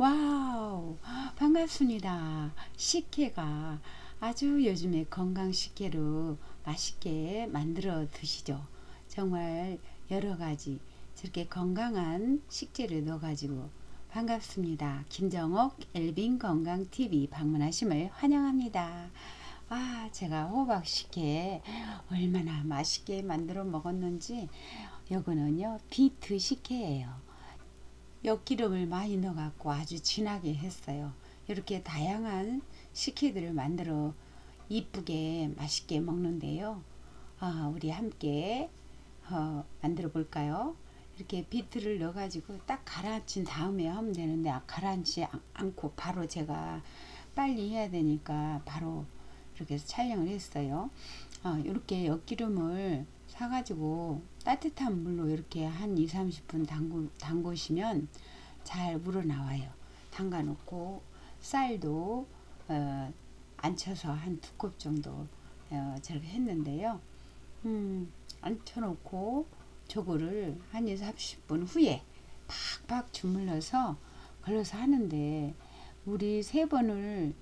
와우, 반갑습니다. 식혜가 아주 요즘에 건강 식혜로 맛있게 만들어 드시죠. 정말 여러 가지 저렇게 건강한 식재를 넣어가지고 반갑습니다. 김정옥 엘빈 건강 TV 방문하심을 환영합니다. 아, 제가 호박 식혜 얼마나 맛있게 만들어 먹었는지 요거는요 비트 식혜예요. 엿기름을 많이 넣어갖고 아주 진하게 했어요. 이렇게 다양한 식혜들을 만들어 이쁘게 맛있게 먹는데요. 아, 우리 함께 어, 만들어 볼까요? 이렇게 비트를 넣어가지고 딱 가라앉힌 다음에 하면 되는데 아, 가라앉지 않고 바로 제가 빨리 해야 되니까 바로 이렇게 해서 촬영을 했어요. 어, 이렇게 엿기름을 사가지고 따뜻한 물로 이렇게 한 2, 30분 담그, 담그시면 잘 우러나와요. 담가 놓고 쌀도 어, 안쳐서 한 두 컵 정도 어, 저렇게 했는데요. 음, 안쳐놓고 저거를 한 2, 30분 후에 팍팍 주물러서 걸러서 하는데 우리 세 번을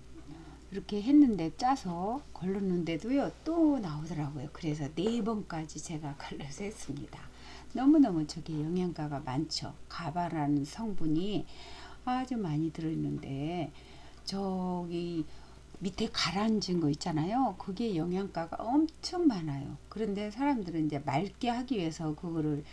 이렇게 했는데 짜서 걸렀는데도요 또 나오더라고요. 그래서 네 번까지 제가 걸러서 했습니다. 너무너무 저게 영양가가 많죠. 가바라는 성분이 아주 많이 들어있는데 저기 밑에 가라앉은 거 있잖아요. 그게 영양가가 엄청 많아요. 그런데 사람들은 이제 맑게 하기 위해서 그거를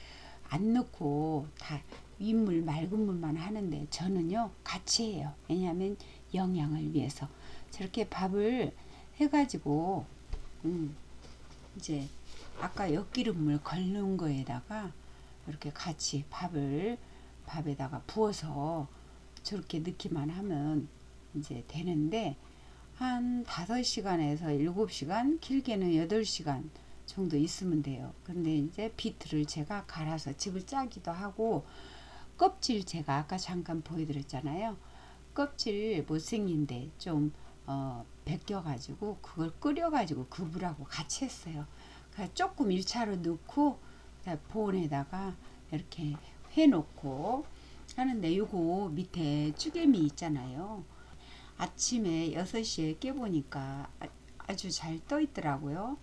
안 넣고 다 윗물 맑은 물만 하는데 저는요 같이 해요. 왜냐하면 영양을 위해서 저렇게 밥을 해가지고 음, 이제 아까 엿기름을 걸른 거에다가 이렇게 같이 밥을 밥에다가 부어서 저렇게 넣기만 하면 이제 되는데 한 5시간에서 7시간 길게는 8시간 정도 있으면 돼요. 근데 이제 비트를 제가 갈아서 집을 짜기도 하고 껍질 제가 아까 잠깐 보여드렸잖아요. 껍질 못생긴데 좀 어, 벗겨가지고 그걸 끓여가지고 그 물하고 같이 했어요. 그러니까 조금 1차로 넣고 보온에다가 이렇게 해놓고 하는데 요거 밑에 쭈개미 있잖아요. 아침에 6시에 깨보니까 아, 아주 잘 떠 있더라고요.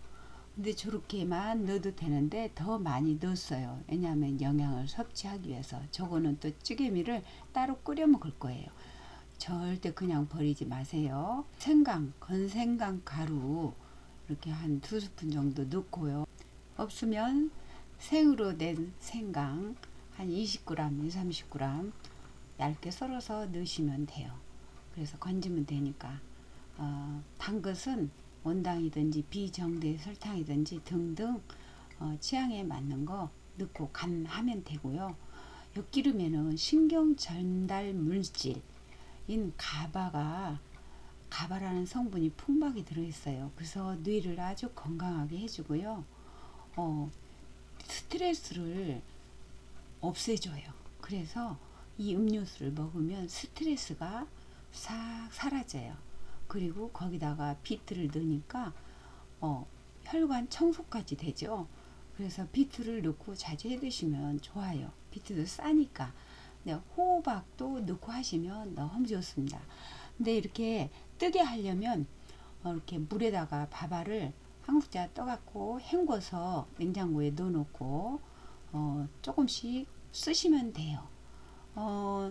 근데 저렇게만 넣어도 되는데 더 많이 넣었어요. 왜냐하면 영양을 섭취하기 위해서. 저거는 또 찌개미를 따로 끓여 먹을 거예요. 절대 그냥 버리지 마세요. 생강, 건생강 가루 이렇게 한 두 스푼 정도 넣고요. 없으면 생으로 낸 생강 한 20g, 20, 30g 얇게 썰어서 넣으시면 돼요. 그래서 건지면 되니까 어, 단 것은 원당이든지 비정제 설탕이든지 등등 어, 취향에 맞는 거 넣고 간하면 되고요. 엿기름에는 신경 전달 물질 인 가바가 가바라는 성분이 풍부하게 들어있어요. 그래서 뇌를 아주 건강하게 해주고요. 어, 스트레스를 없애줘요. 그래서 이 음료수를 먹으면 스트레스가 싹 사라져요. 그리고 거기다가 비트를 넣으니까 어, 혈관 청소까지 되죠. 그래서 비트를 넣고 자주 해 드시면 좋아요. 비트도 싸니까. 네, 호박도 넣고 하시면 너무 좋습니다. 근데 이렇게 뜨게 하려면 어, 이렇게 물에다가 밥알을 한국자 떠갖고 헹궈서 냉장고에 넣어놓고 어, 조금씩 쓰시면 돼요. 어,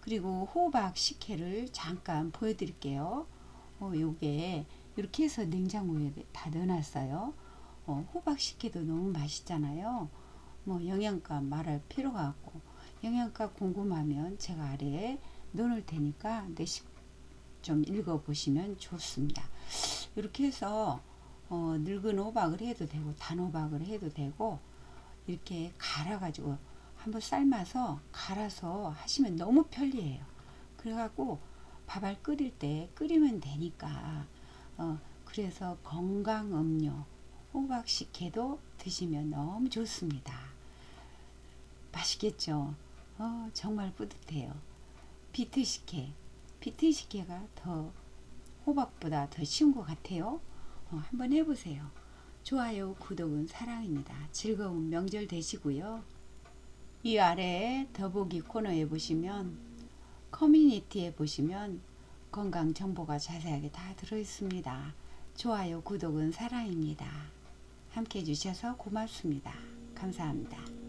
그리고 호박 식혜를 잠깐 보여드릴게요. 어, 요게 이렇게 해서 냉장고에 다 넣어놨어요. 어, 호박 식혜도 너무 맛있잖아요. 뭐 영양가 말할 필요가 없고 영양가 궁금하면 제가 아래에 넣을 테니까 레시피 좀 읽어보시면 좋습니다. 이렇게 해서 어, 늙은 호박을 해도 되고 단호박을 해도 되고 이렇게 갈아가지고 한번 삶아서 갈아서 하시면 너무 편리해요. 그래갖고 밥알 끓일 때 끓이면 되니까 어, 그래서 건강 음료 호박 식혜도 드시면 너무 좋습니다. 맛있겠죠? 어, 정말 뿌듯해요. 비트 식혜, 비트 식혜가 더 호박보다 더 쉬운 것 같아요. 어, 한번 해보세요. 좋아요, 구독은 사랑입니다. 즐거운 명절 되시고요. 이 아래 더보기 코너에 보시면 커뮤니티에 보시면 건강 정보가 자세하게 다 들어 있습니다. 좋아요, 구독은 사랑입니다. 함께 해주셔서 고맙습니다. 감사합니다.